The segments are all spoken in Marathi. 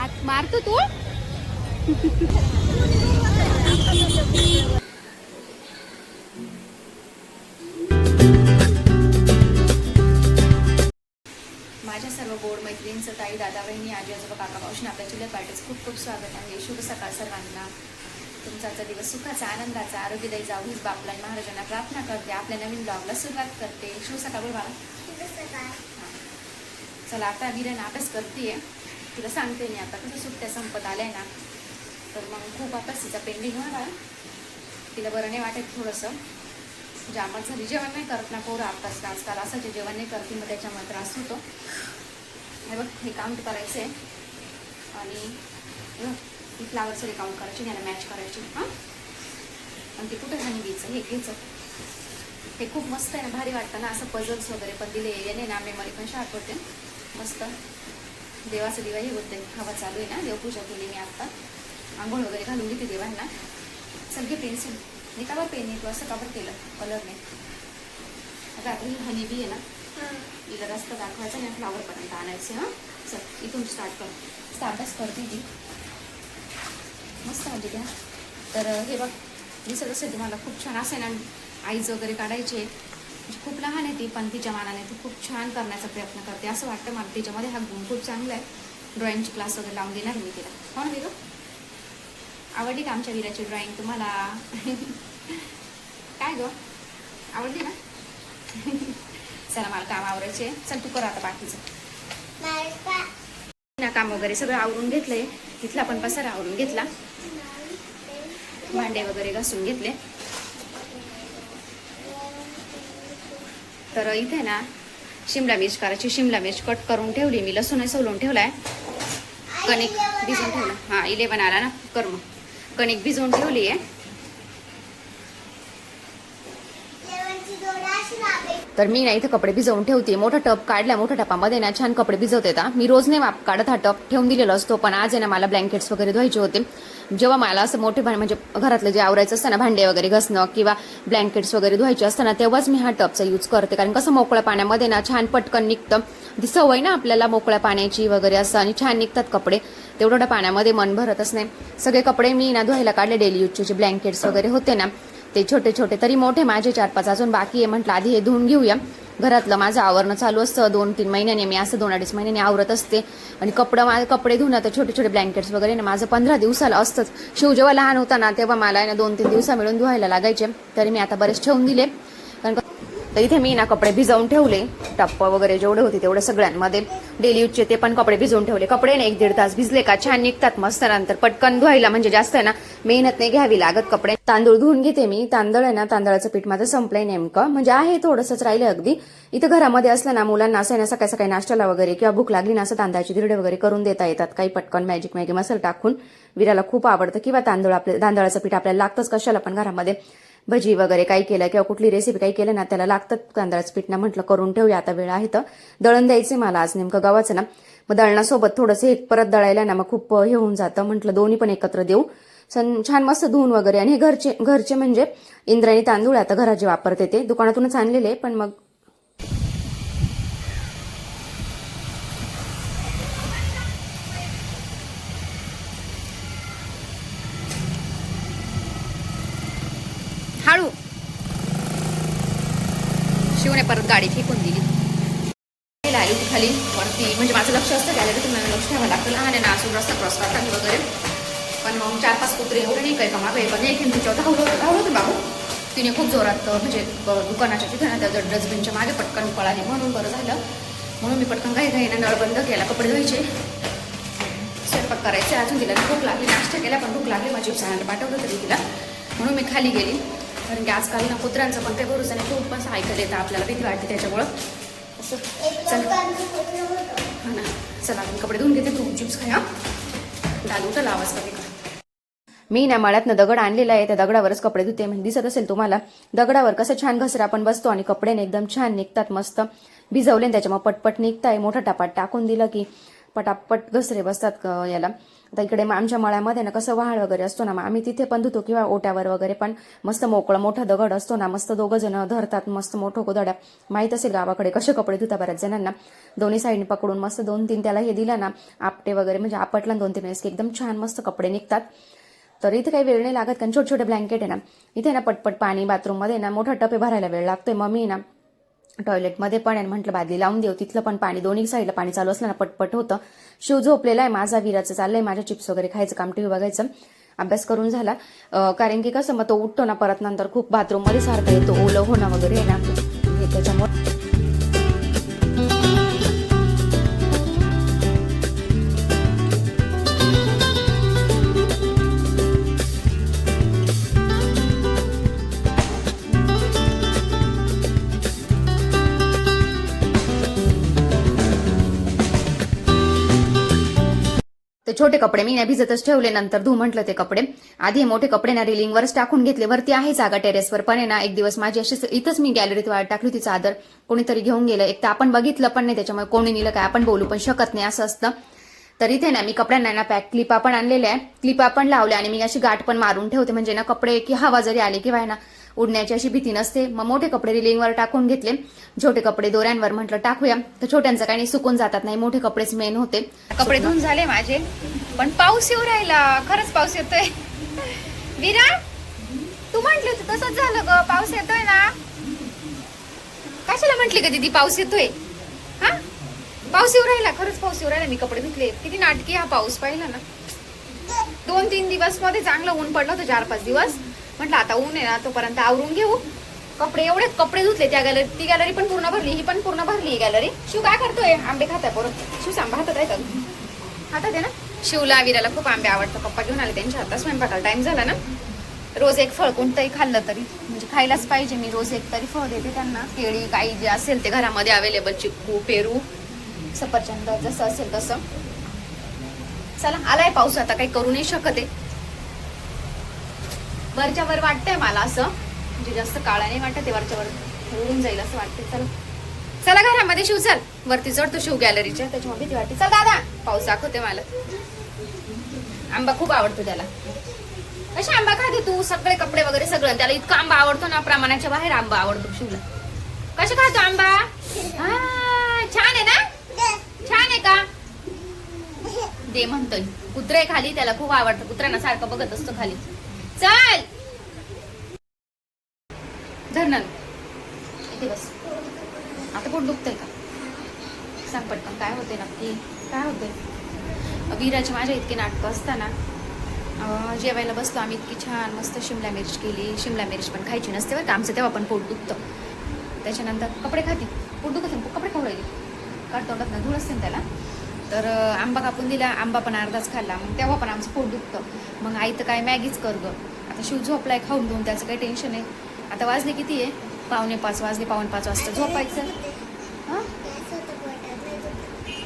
आत मारतो तू. माझ्या सर्व गोड मैत्रिणींचं ताई दादा बहिणी आजी आजोबा काका मावशी आपल्या जिल्ह्यात पार्टीचं खूप खूप स्वागत आहे. शुभ सकाळ सर्वांना. तुमचा आजचा दिवस सुखाचा आनंदाचा आरोग्यदायी जाऊ हीच बापला महाराजांना प्रार्थना करते. आपल्या नवीन ब्लॉगला सुरुवात करते. शुभ सकाळ बोल बाळा. चला आता विरायला अभ्यास करते तुला सांगते मी आता कसं सुट्ट्या संपत आल्या ना तर मग खूप आता तिचा पेंडिंग होणार तिला बरं नाही वाटत थोडंसं. म्हणजे जामच झाली जेवण नाही करत ना पोरं अभ्यास आजकाल असं जे जेवण नाही करते मग त्याच्यामुळे त्रास होतो. हे बघ हे काम करायचं आहे आणि ही फ्लावरचं रिकाउंट करायची याला मॅच करायची. हां? आणि ते कुठं घाणी घ्यायचं हे घ्यायचं हे खूप मस्त आहे ना भारी वाटतं ना असं पझल्स वगैरे पण दिले. याने ना मेमरी पण शार्प होते. मस्त. देवाचं दिवा हे होते हवा चालू आहे ना देवपूजा केली मी आत्ता आंघोळ वगैरे घालून घेते देवांना. घे पेन्सिल मी का बरं पेन तू असं का बरं केलं? कलरने आता आपली हनी बी आहे ना? हिला रस्ता दाखवायचा आणि फ्लावरपर्यंत आणायचे हां? चल इथून स्टार्ट कर. अभ्यास करते ती. मस्त आली त्या. तर हे बघ दिसत असेल तुम्हाला खूप छान असे ना आईज वगैरे काढायचे. म्हणजे म्हणजे खूप लहान आहे ती पण तिच्या मानाने ती खूप छान करण्याचा प्रयत्न करते. असं वाटतं मला. तिच्यामध्ये हा गुण खूप चांगला आहे. ड्रॉइंगची क्लास वगैरे लावून देणार मी तिला. हो ना विरू आवडली का आमच्या विराची ड्रॉइंग तुम्हाला? काय गं? आवडली ना? चला मला काम आवडायचे चल तू कर आता बाकीचं. ना काम वगैरे सगळं आवरून घेतलंय. तिथला पण पसारा आवरून घेतला. भांडे वगैरे घासून घेतले. तर इथे ना शिमला मिरच करायची शिमला मिर्च कट करून ठेवली मी लसूण सोलून ठेवलाय. कणिक भिजवून ठेवलं. हां इलेवन आला ना कर मग. कणिक भिजवून ठेवली आहे. तर मी ना इथं कपडे भिजवून ठेवते. मोठा टप काढला मोठ्या टपामध्ये ना छान कपडे भिजवते मी रोज नाही माप काढत हा टप. ठेवून दिलेला असतो पण आज आहे ना मला ब्लँकेट्स वगैरे धुवायचे होते. जेव्हा मला असं मोठे भांडे म्हणजे घरातलं जे आवरायचं असतं ना भांडे वगैरे घसणं किंवा ब्लँकेट्स वगैरे धुवायचे असतं ना तेव्हाच मी हा टबचा यूज करते. कारण कसं मोकळ्या पाण्यामध्ये ना छान पटकन निघतं. ती सवय ना आपल्याला मोकळ्या पाण्याची वगैरे असं आणि छान निघतात कपडे. तेवढं पाण्यामध्ये मन भरतच नाही. सगळे कपडे मी ना धुवायला काढले डेली यूजचे जे ब्लँकेट्स वगैरे होते ना ते छोटे छोटे तरी मोठे माझे चार पाच अजून बाकी आहे. म्हटलं आधी हे धुवून घेऊया. घरातलं माझं आवरणं चालू असतं. दोन तीन महिन्याने मी असं दोन अडीच महिन्याने आवरत असते. आणि कपडं माझे कपडे धुणं तर छोटे छोटे ब्लँकेट्स वगैरे ना माझं पंधरा दिवसाला असतंच. शिव जेव्हा लहान होता ना तेव्हा मला ना दोन तीन दिवसा मिळून धुवायला लागायचे. तरी मी आता बरेच ठेवून दिले. कारण का- तर इथे मी ना कपडे भिजवून ठेवले. टप्प वगैरे जेवढे होते तेवढे सगळ्यांमध्ये. डेली यूजचे ते पण कपडे भिजवून ठेवले. कपडे ना एक दीड तास भिजले का छान निघतात मस्त नंतर. पटकन धुवायला म्हणजे जास्त आहे ना मेहनत नाही घ्यावी लागत कपडे. तांदूळ धुवून घेते मी. तांदळ आहे ना तांदळाचं पीठ माझं संपलंय नेमकं. म्हणजे आहे थोडंसंच राहिलं अगदी. इथं घरामध्ये असलं ना मुलांना असं आहे ना सकाळी सकाळी नाश्त्याला वगैरे किंवा भूक लागली ना असं तांदळाची धिरडे वगैरे करून देता येतात. काही पटकन मॅजिक मॅगी मसाला टाकून. विराला खूप आवडतं. किंवा तांदूळ आपल्या तांदळाचं पीठ आपल्याला लागतंच कशाला पण घरामध्ये. भजी वगैरे काही केलं किंवा कुठली रेसिपी काही केलं ना त्याला लागतं तांदळाचं पीठ. ना म्हटलं करून ठेवूया आता वेळ आहे तर. दळण द्यायचं मला आज नेमकं गव्हाचं ना. मग दळणासोबत थोडंसं एक परत दळायला ना मग खूप हे होऊन जातं. म्हटलं दोन्ही पण एकत्र देऊ. छान मस्त धुवून वगैरे. आणि हे घरचे घरचे म्हणजे इंद्रायणी तांदूळ आता घराचे वापरते ते दुकानातूनच आणलेले पण मग परत गाडी फेकून दिली. आली होती खाली वरती म्हणजे माझं लक्ष असतं गॅलरीतून मला लक्ष ठेवावं लागतं. लहान आहे ना असून रस्ता क्रॉस करताना वगैरे. पण मग चार पाच कुत्रे एवढे नाही काही कमा पण एक तिच्यावर धावलं होतं होतं बाबू. तिने खूप जोरात म्हणजे दुकानाच्या ठिकाणी त्या डस्टबिनच्या मागे पटकन पळाली. म्हणून बरं झालं. म्हणून मी पटकन काही काही नळ बंद केला कपडे धुवायचे. स्वयंपाक करायचे अजून तिला भूक लागली नाश्ता केला पण भूक लागली माझी सणाला पाठवलं तरी तिला. म्हणून मी खाली गेली. कारण की आजकाल ना कुत्र्यांचं पण काही भरोसा नाही खूप असं ऐकत येतं आपल्याला भीती वाटते त्याच्यामुळं. असं चल. हा ना. चला आपण कपडे धुवून घेते. तू चिप्स खाया. दादू तर आवाज कमी का मी ना माळ्यातनं दगड आणलेला आहे. त्या दगडावरच कपडे धुते म्हणजे दिसत असेल तुम्हाला. दगडावर कसं छान घसरा आपण बसतो आणि कपडेनं एकदम छान निघतात मस्त. भिजवले त्याच्यामुळे पटपट निघताय. मोठा टापात टाकून दिलं की पटापट घसरे बसतात याला. आता इकडे मग आमच्या मळ्यामध्ये ना कसं व्हाळ वगैरे असतो ना मग आम्ही तिथे पण धुतो किंवा ओट्यावर वगैरे पण मस्त मोकळं मोठा दगड असतो ना मस्त दोघं जण धरतात मस्त मोठं गोदड्या माहीत असेल गावाकडे कसे कपडे धुता बऱ्याच जणांना. दोन्ही साईडने पकडून मस्त दोन तीन त्याला हे दिलं ना आपटे वगैरे म्हणजे आपटला दोन तीन वेळेस की एकदम छान मस्त कपडे निघतात. तर इथे काही वेळ नाही लागत कारण छोटे छोटे ब्लँकेट आहे ना. इथे ना पटपट पाणी बाथरूममध्ये ना मोठा टपे भरायला वेळ लागतोय. मग मी ना टॉयलेटमध्ये पण आहे. म्हटलं बादली लावून देऊ. तिथलं पण पाणी दोन्ही साईडला पाणी चालू असलं ना पटपट होतं. शिव झोपलेला आहे. माझा विराचं चाललंय. माझ्या चिप्स वगैरे खायचं काम टीव्ही बघायचं. अभ्यास करून झाला. कारण की कसं मग तो उठतो ना परत नंतर खूप बाथरूममध्ये सारखं येतो. ओलं होणं वगैरे आहे ना. त्याच्यामुळे छोटे कपडे मी नाही भिजतच ठेवले. नंतर धू म्हटलं ते कपडे. आधी हे मोठे कपडे ना रिलिंगवरच टाकून घेतले. वरती आहे जागा टेरेसवर. पण आहे ना एक दिवस माझी अशीच इथंच मी गॅलरीत वाट टाकली होती चादर. कोणीतरी घेऊन गेलं. एक तर आपण बघितलं पण नाही त्याच्यामुळे कोणी नेलं काय आपण बोलू पण शकत नाही असं असतं. तर इथे ना मी कपड्यांना ना पॅक क्लिपा पण आणलेल्या आहे. क्लिपा पण लावल्या आणि मी अशी गाठ पण मारून ठेवते. म्हणजे ना कपडे की हवा जरी आली किंवा ना उडण्याची अशी भीती नसते. मग मोठे कपडे रिलिंगवर टाकून घेतले. छोटे कपडे दोऱ्यांवर म्हटलं टाकूया. तर छोट्यांचं काही नाही सुकून जातात नाही. मोठे कपडेच मेन होते. कपडे धुवून झाले माझे. पण पाऊस येऊ राहिला. खरंच पाऊस येतोय. विरा तू म्हंटली होती तसंच झालं ग. पाऊस येतोय ना? कशाला म्हंटली का दीदी पाऊस येतोय? हा? पाऊस येऊ राहिला. खरंच पाऊस येऊ राहिला. मी कपडे धुतले. किती नाटकी हा पाऊस पाहिला ना. दोन तीन दिवसमध्ये चांगलं ऊन पडलं होतं. चार पाच दिवस. म्हटलं आता ऊन आहे ना तोपर्यंत आवरून घेऊ. कपडे एवढे कपडे धुतले त्या गॅलरी ती गॅलरी पण पूर्ण भरली ही पण पूर्ण भरली गॅलरी शिव काय करतोय? आंबे खाताय परत शिव सांग हातात आहे का? हातात आहे ना? शिवला विराला खूप आंबे आवडतं. पप्पा घेऊन आले त्यांच्या हातात. स्वयंपाकाला टाइम झाला ना? रोज एक फळ कोणतंही खाल्लं तरी. म्हणजे खायलाच पाहिजे. मी रोज एक तरी फळ देते त्यांना. केळी काही जे असेल ते घरामध्ये अवेलेबल चिक्कू पेरू सफरचंद जसं असेल तसं. चला आलाय पाऊस आता काही करू नाही शकत आहे. वरच्या वर वाटतंय मला असं. म्हणजे जास्त काळा नाही वाटत ते वरच्या वर होऊन जाईल असं वाटतंय. चला. चला घरामध्ये शिव चल. वरती चढतो शिव गॅलरीच्या त्याच्यामुळे भीती वाटते चल दादा. पाऊस दाखवते मला. आंबा खूप आवडतो त्याला. कशा आंबा खाते तू? सगळे कपडे वगैरे सगळं. त्याला इतका आंबा आवडतो ना प्रमाणाच्या बाहेर आंबा आवडतो शिवला. कशा खातो आंबा? हा, छान आहे ना? छान आहे का? दे म्हणतोय. कुत्रे आहे खाली त्याला खूप आवडतं. कुत्र्यांना सारखं बघत असतो खाली. चल. धरणार इथे बस. आता पोट दुखतंय का? सांग पटकन काय होते नक्की? काय होते वीराच्या माझ्या इतके नाटकं असताना जेवायला बसतो आम्ही इतकी छान मस्त शिमला मिरच केली. शिमला मिरच पण खायची नसते बरं का आमचं तेव्हा पण पोट दुखतं. त्याच्यानंतर कपडे खाती. पोट दुखत नाही, कपडे खाऊ राहिले. काढ तोंडात ना धूळ असते ना त्याला. तर आंबा कापून दिला आंबा पण अर्धाच खाल्ला. मग तेव्हा पण आमचं पोट दुखतं. मग आई तर काय मॅगीच कर ग. आता शिव झोपलाय खाऊन घेऊन त्याचं काही टेन्शन आहे आता वाजले किती आहे? पावणे पाच वाजले पावणे पाच वाजता झोपायचं. हां?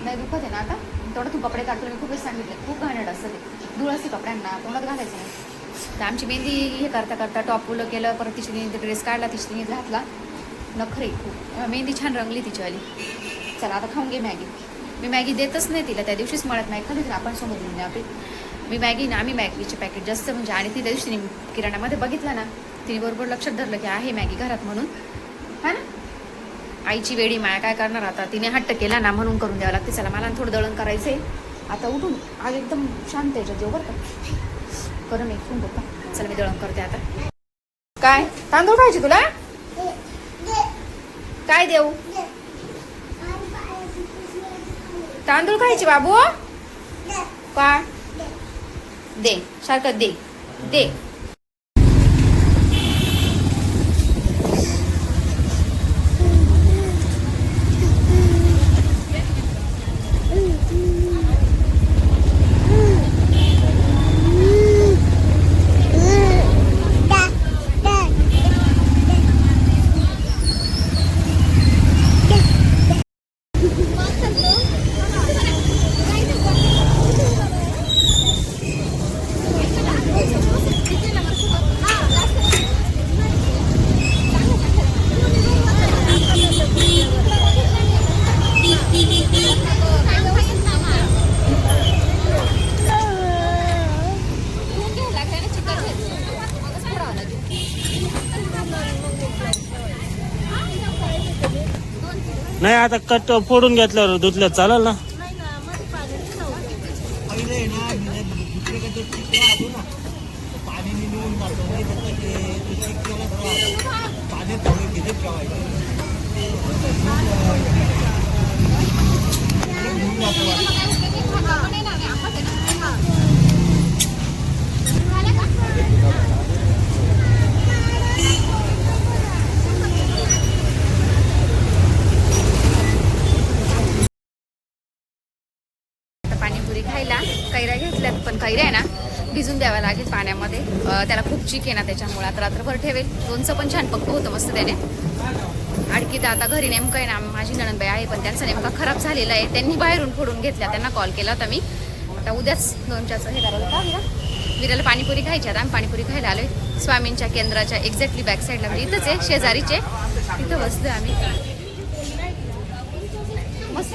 नाही दुखत आहे ना आता? तेवढं तू कपडे काढतो मी खूपच सांगितलं. खूप घाणट असतं ते. धूळ असते कपड्यांना तोंडात घालायचं नाही. तर आमची मेहंदी हे करता करता टॉप उलं केलं परत तिची तिने ड्रेस काढला तिची तिने घातला नखरे खूप. मेहंदी छान रंगली तिच्यावाली. चला आता खाऊन घे मॅगी. मी मॅगी देतच नाही तिला त्या दिवशीच मळत मॅगी खाली आपण समोर घेऊन आपली. मी मॅगी ना आम्ही मॅगीचे पॅकेट जास्त म्हणजे आणि ती त्या दिवशी किराणामध्ये बघितलं ना तिने बरोबर लक्षात धरलं की आहे मॅगी घरात म्हणून. हा ना? आईची वेडी माया काय करणार आता? तिने हट्ट केला ना म्हणून करून द्यावं लागते. चला मला थोडं दळण करायचंय. आता उठून आज एकदम शांत आहे जेव बरं का? करून एक फोन बघा चला मी दळण करते आता. काय? तांदूळ खायचे तुला? काय देऊ? तांदूळ खायचे बाबू का दे सारखं दे दे आता कट फोडून घेतल्यावर धुतल्यात चालेल ना आता पाणीपुरी खायला कैऱ्या घेतल्यात पण कैऱ्या आहे ना भिजून द्याव्या लागेल पाण्यामध्ये अं, त्याला खूप चिक आहे ना त्याच्यामुळे आता रात्रभर ठेवेल. दोनचं पण छान पक्क होतं मस्त त्याने. आणखी तर आता घरी नेमकं आहे ना माझी नणंदबाई आहे पण त्यांचा नेमका खराब झालेला आहे. त्यांनी बाहेरून फोडून घेतल्या त्यांना कॉल केला होता मी. आता उद्याच लोणच्याचं हे करायला का विरा? विराला पाणीपुरी खायची आता आम्ही पाणीपुरी खायला आलोय. स्वामींच्या केंद्राच्या एक्झॅक्टली बॅक साईडला म्हणजे इथंच आहे शेजारीचे. तिथं बसलो आम्ही. मस्त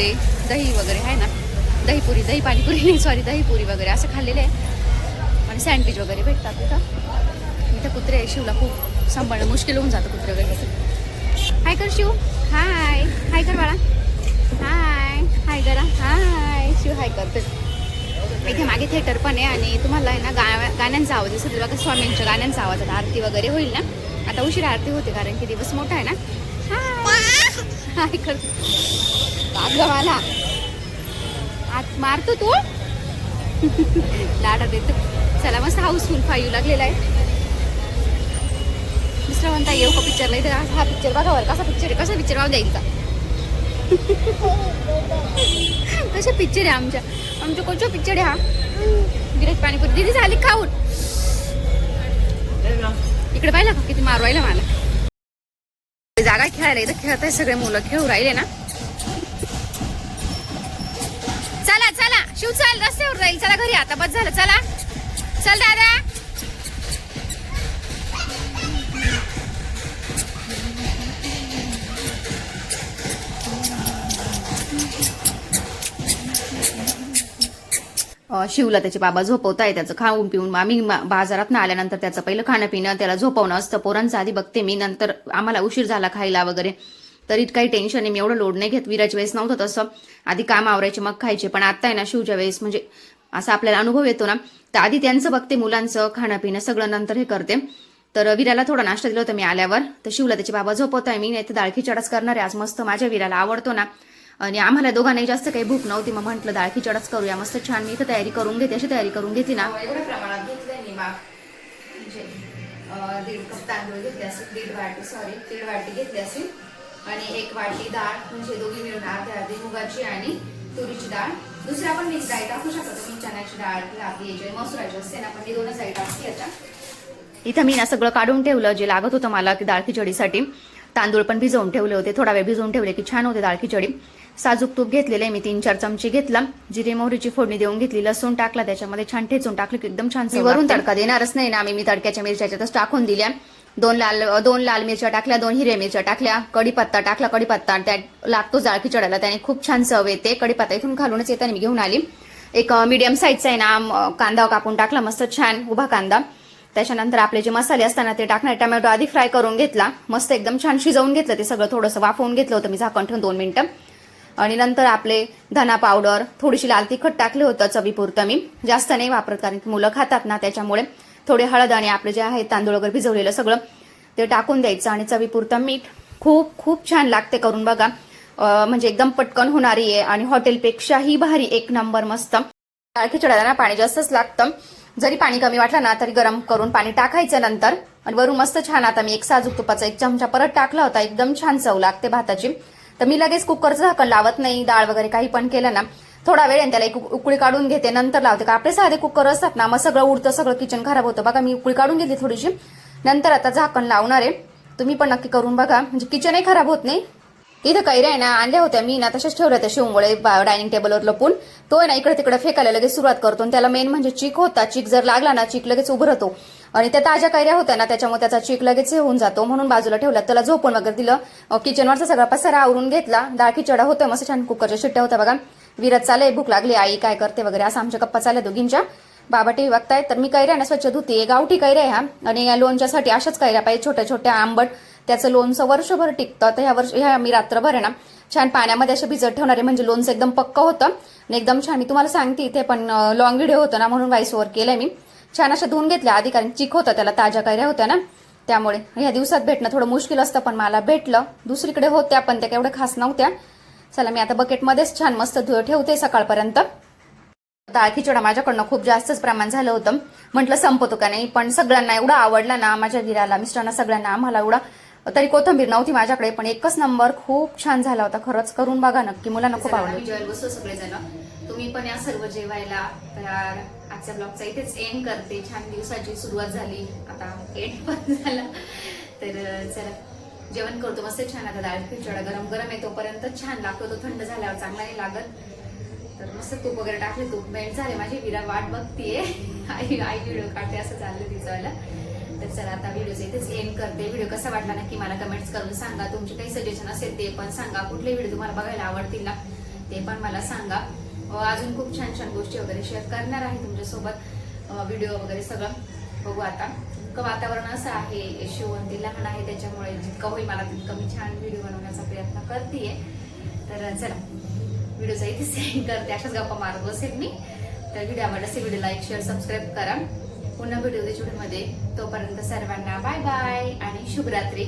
वगैरे दही वगैरे आहे ना? दहीपुरी दही पाणीपुरी नाही सॉरी दहीपुरी वगैरे असं खाल्लेलं आहे. आणि सँडविच वगैरे भेटतात तिथं इथं कुत्रे शिवला खूप सांभाळणं मुश्किल होऊन जातं कुत्रे वगैरे हाय कर शिव हाय हाय कर बाळा हाय हाय करा हाय शिव हाय करते इथे मागे थिएटर पण आहे आणि तुम्हाला आहे ना गा गाण्यांचा आवाज असतो बघा स्वामींच्या गाण्यांचा आवाज. आता आरती वगैरे होईल ना? आता उशिरा आरती होते कारण की दिवस मोठा आहे ना? हाय हाय कर अगं मला आत मारतो तू. लाडा देतो. चला मस्त हाऊसफुल फाईव्ह लागलेला आहे. दुसरा म्हणता येऊ का पिक्चर नाही तर हा पिक्चर बघा बरं कसा पिक्चर आहे? कसा पिक्चर वाव द्यायचा कशा पिक्चर आहे आमच्या? आमच्या कोणच्या पिक्चर आहे हा? विराज पाणीपुरी. दिदी झाली खाऊन? इकडे पाहिलं का? किती मारवायला मला. जागा खेळायला इथं खेळत आहे सगळे मुलं. खेळू राहिले ना? शिव चल रस्त्यावर जाईल. चला घरी आता. बस झालं. चला. चल दादा. शिवला त्याचे बाबा झोपवत आहे त्याचं खाऊन पिऊन आम्ही बाजारात ना आल्यानंतर त्याचं पहिलं खाणं पिणं त्याला झोपवणं असतं. पोरांचं आधी बघते मी. नंतर आम्हाला उशीर झाला खायला वगैरे. तरी काही टेन्शन नाही. मी एवढं लोड नाही घेत. विराच्या वेळेस नव्हतं तसं. आधी काम आवरायचे मग खायचे. पण आता आहे ना शिवच्या वेळेस म्हणजे असा आपल्याला अनुभव येतो ना. तर आधी त्यांचं बघते मुलांचं खाणं पिणं सगळं नंतर हे करते. तर विराला थोडा नाश्ता दिला होता मी आल्यावर. तर शिवला त्याचे बाबा झोपवत आहे. मी नाही तर दाळखी चढाच करणार आहे. आज मस्त माझ्या विराला आवडतो ना. आणि आम्हाला दोघांनाही जास्त काही भूक नव्हती. मग म्हटलं दाळखी खिचडाच करूया. मस्त छान मी इथं तयारी करून घेते. अशी तयारी करून घेतली ना. एवढ्या प्रमाणात घेतलंय म्हणजे, दीड कप तांदूळ घेतले असेल. दीड वाटी सॉरी दीड वाटी घेतली असेल. आणि एक वाटी डाळ म्हणजे दोघी मिळून अर्धी अर्धी मुगाची आणि तुरीची डाळ दुसऱ्या पण मिक्स डाळ टाकू शकतो तुम्ही. चण्याची डाळ किंवा आपली जे मसुराची असते ना पण मी दोनच डाळी टाकते याच्या इथं मी ना सगळं काढून ठेवलं. जे लागत होतं मला की डाळ खिचडीसाठी. तांदूळ पण भिजवून ठेवले होते. थोडा वेळ भिजवून ठेवले की छान होते डाळ खिचडी. साजूक तूप घेतलेले मी तीन चार चमचे घेतला. जिरे मोहरीची फोडणी देऊन घेतली. लसूण टाकला. त्याच्यामध्ये छान ठेचून टाकलं की एकदम छान वरून तडका देणारच नाही ना. आम्ही मी तडक्याच्या मिरच्याच्यातच टाकून दिल्या. दोन लाल दोन लाल मिरच्या टाकल्या दोन हिरव्या मिरच्या टाकल्या कढीपत्ता टाकला कढीपत्ता त्यात लागतो जाळ चढायला त्याने खूप छान चव येते. कढीपत्ता इथून घालूनच येताना मी घेऊन आली. एक मीडियम साईजचा आहे ना कांदा कापून टाकला मस्त छान उभा कांदा. त्याच्यानंतर आपले जे मसाले असताना ते टाकणार टमॅटो आधी फ्राय करून घेतला. मस्त एकदम छान शिजवून घेतलं ते सगळं. थोडंसं वाफवून घेतलं होतं मी झाकण ठेवून दोन मिनटं. आणि नंतर आपले धना पावडर थोडीशी लाल तिखट टाकले होतं चवीपुरतं मी. जास्त नाही वापरत कारण की मुलं खातात ना त्याच्यामुळे. थोडे हळद आणि आपले जे आहे तांदूळ वगैरे भिजवलेलं सगळं ते टाकून द्यायचं आणि चवीपुरतं मीठ खूप खूप छान लागते करून बघा. म्हणजे एकदम पटकन होणारी आहे आणि हॉटेलपेक्षाही भारी एक नंबर मस्त. डाळ खिचड्याला ना पाणी जास्तच लागतं. जरी पाणी कमी वाटलं ना तरी गरम करून पाणी टाकायचं नंतर आणि वरून मस्त छान आता मी एक साजूक तुपाचा एक चमचा परत टाकला होता. एकदम छान चव लागते भाताची. तर मी लगेच कुकरचं झाकण लावत नाही डाळ वगैरे काही पण केलं ना. थोडा वेळ त्याला एक उकळी काढून घेते नंतर लावते. का आपले साधे कुकर असतात ना मग सगळं उडतं सगळं किचन खराब होतं. बघा मी उकळी काढून घेतली थोडीशी. नंतर आता झाकण लावणार आहे. तुम्ही पण नक्की करून बघा. म्हणजे किचनही खराब होत नाही. इथं कैऱ्या आहे ना आणल्या होत्या मी ना तशाच ठेवल्या त्या शिवमुळे डायनिंग टेबलवर लपून. तो आहे ना इकडे तिकडे फेकायला लगेच सुरुवात करतो. आणि त्याला मेन म्हणजे चीक होता. चीक जर लागला ना चीक लगेच उभरतो. आणि त्या ताज्या कैऱ्या होत्या ना त्याच्यामुळे त्याचा चीक लगेच होऊन जातो. म्हणून बाजूला ठेवला त्याला झोपून वगैरे दिलं. किचनवरचा सगळा पसारा आवरून घेतला. डाळ खिचडा होता मस्त छान कुकरच्या शिट्ट्या होत्या बघा. विरत चालय भूक लागली आई काय करते वगैरे असं आमच्या गप्पा चालल्या दोघींच्या. बाबा टी बघतायत तर मी कैऱ्या ना स्वच्छ धुते गावठी कैऱ्या ह्या आणि या लोणच्यासाठी अशाच कैऱ्या पाहिजे छोट्या छोट्या आंबट. त्याचं लोणचं वर्षभर टिकतं तर ह्या वर्ष ह्या मी रात्रभर आहे ना छान पाण्यामध्ये असे भिजत ठेवणारे म्हणजे लोणचं एकदम पक्क होतं. आणि एकदम छान मी तुम्हाला सांगते इथे पण लॉंग व्हिडिओ होतं ना म्हणून व्हाईस ओव्हर केलंय मी. छान अशा धुवून घेतल्या आधी कारण चिक होतं त्याला ताज्या कैऱ्या होत्या ना. त्यामुळे ह्या दिवसात भेटणं थोडं मुश्किल असतं पण मला भेटलं. दुसरीकडे होत्या पण त्या केवढ्या खास नव्हत्या. चला मी आता बकेटमध्येच छान मस्त धु- ठेवते सकाळपर्यंत. डाळ खिचडा माझ्याकडनं खूप जास्तच प्रमाण झालं होतं. म्हटलं संपतो का नाही पण सगळ्यांना एवढा आवडला ना माझ्या गिराला मिस्टरांना सगळ्यांना आम्हाला एवढा तरी कोथंबीर नव्हती माझ्याकडे पण एकच नंबर खूप छान झाला होता. खरंच करून बघा नक्की मुलांना खूप आवडलं. सगळेजण. तुम्ही पण या सर्व जेवायला. तर आजच्या ब्लॉगचा इथेच एंड करते. छान दिवसाची सुरुवात झाली. आता एंड पण झाला. तर चला. जेवण करतो मस्त छान आता डाळ खिचडा गरम गरम आहे तोपर्यंत छान लागतो तो थंड झाल्यावर चांगला नाही लागत. तर मस्त तूप वगैरे टाकले तूप मेंट झाले माझी विरा वाट बघतीये. आई आई व्हिडिओ काढते असं चाललं तिचं तर चला आता व्हिडिओचं इथेच एंड करते. व्हिडिओ कसा वाटला नक्की मला कमेंट्स करून सांगा. तुमचे काही सजेशन असेल ते पण सांगा. कुठले व्हिडिओ तुम्हाला बघायला आवडतील ना ते पण मला सांगा. अजून खूप छान छान गोष्टी वगैरे शेअर करणार आहे तुमच्यासोबत. व्हिडिओ वगैरे सगळं. बघू आता. इतकं वातावरण असं आहे शिवंती लहान आहे त्याच्यामुळे जितकं होईल मला तितकं मी छान व्हिडिओ बनवण्याचा प्रयत्न करते तर चला व्हिडिओचा इथे सेंड करते अशाच गप्पा मारत बसेल मी. तर व्हिडिओ आवडला असेल व्हिडिओ लाईक शेअर सबस्क्राईब करा. पुन्हा व्हिडिओमध्ये तोपर्यंत सर्वांना बाय बाय आणि शुभरात्री.